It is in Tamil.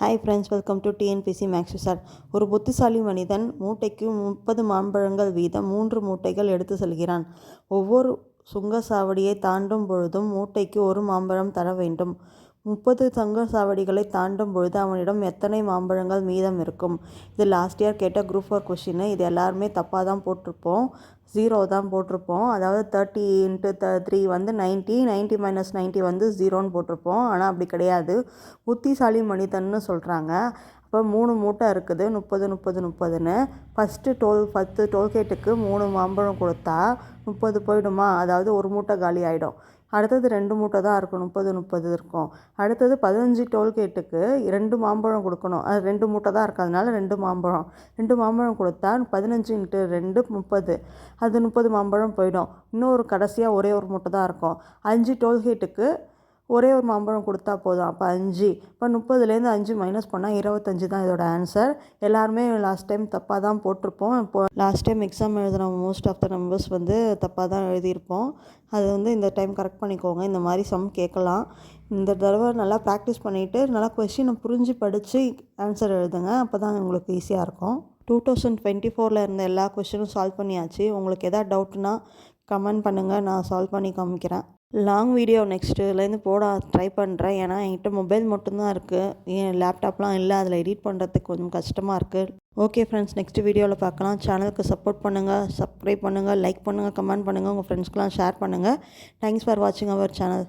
Hi friends welcome to TNPSC maths sir ஒரு புத்திசாலி மனிதன் மூட்டைக்கு முப்பது மாம்பழங்கள் வீதம் மூன்று மூட்டைகள் எடுத்து செல்கிறான். ஒவ்வொரு சுங்கச்சாவடியை தாண்டும் பொழுதும் மூட்டைக்கு ஒரு மாம்பழம் தர வேண்டும். முப்பது தங்க சாவடிகளை தாண்டும் பொழுது அவனிடம் எத்தனை மாம்பழங்கள் மீதம் இருக்கும்? இது லாஸ்ட் இயர் கேட்ட குரூப் ஃபோர் கொஷின்னு இது எல்லாருமே தப்பாக தான் போட்டிருப்போம். ஜீரோ தான் போட்டிருப்போம். அதாவது தேர்ட்டி இன்ட்டு த த்ரீ வந்து நைன்ட்டி நைன்ட்டி மைனஸ் நைன்ட்டி வந்து ஜீரோன்னு போட்டிருப்போம். ஆனால் அப்படி கிடையாது. புத்திசாலி மனிதன்னு சொல்கிறாங்க இப்போ மூணு மூட்டை இருக்குது முப்பது முப்பது முப்பதுன்னு. ஃபஸ்ட்டு டோல் பத்து டோல்கேட்டுக்கு மூணு மாம்பழம் கொடுத்தா முப்பது போயிடுமா? அதாவது ஒரு மூட்டை காலி ஆகிடும் அடுத்தது ரெண்டு மூட்டை தான் இருக்கும் முப்பது முப்பது இருக்கும். அடுத்தது பதினஞ்சு டோல்கேட்டுக்கு ரெண்டு மாம்பழம் கொடுக்கணும். அது ரெண்டு மூட்டை தான் இருக்கிறதுனால ரெண்டு மாம்பழம். ரெண்டு மாம்பழம் கொடுத்தா பதினஞ்சு இன்ட்டு ரெண்டு முப்பது. அது முப்பது மாம்பழம் போயிடும். இன்னொரு கடைசியாக ஒரே ஒரு மூட்டை தான் இருக்கும். அஞ்சு டோல்கேட்டுக்கு ஒரே ஒரு மாம்பழம் கொடுத்தா போதும். அப்போ அஞ்சு. இப்போ முப்பதுலேருந்து அஞ்சு மைனஸ் பண்ணால் இருபத்தஞ்சி தான் இதோட ஆன்சர் எல்லாருமே லாஸ்ட் டைம் தப்பாக தான் போட்டிருப்போம். இப்போ லாஸ்ட் டைம் எக்ஸாம் எழுதுன மோஸ்ட் ஆஃப் த நம்பர்ஸ் வந்து தப்பாக தான் எழுதியிருப்போம். அது வந்து இந்த டைம் கரெக்ட் பண்ணிக்கோங்க. இந்த மாதிரி சம் கேட்கலாம். இந்த தடவை நல்லா ப்ராக்டிஸ் பண்ணிவிட்டு நல்லா கொஷினை புரிஞ்சு படித்து ஆன்சர் எழுதுங்க. அப்போ தான் உங்களுக்கு ஈஸியாக இருக்கும். டூ தௌசண்ட் டுவெண்ட்டி ஃபோரில் இருந்த எல்லா கொஷினும் சால்வ் பண்ணியாச்சு. உங்களுக்கு எதாவது டவுட்னா கமெண்ட் பண்ணுங்கள் நான் சால்வ் பண்ணி காமிக்கிறேன். லாங் வீடியோ நெக்ஸ்ட்டுலேருந்து போட ட்ரை பண்ணுறேன் ஏன்னா என்கிட்ட மொபைல் மட்டும்தான் இருக்குது என் லேப்டாப்லாம் இல்லை அதில் எடிட் பண்ணுறதுக்கு கொஞ்சம் கஷ்டமாக இருக்குது ஓகே ஃப்ரெண்ட்ஸ் நெக்ஸ்ட் வீடியோவில் பார்க்கலாம் சேனலுக்கு சப்போர்ட் பண்ணுங்கள் சப்ஸ்கிரைப் பண்ணுங்கள் லைக் பண்ணுங்கள் கமெண்ட் பண்ணுங்கள் உங்கள் ஃப்ரெண்ட்ஸ்க்கெலாம் ஷேர் பண்ணுங்கள் தேங்க்ஸ் ஃபார் வாட்சிங் அவர் சேனல்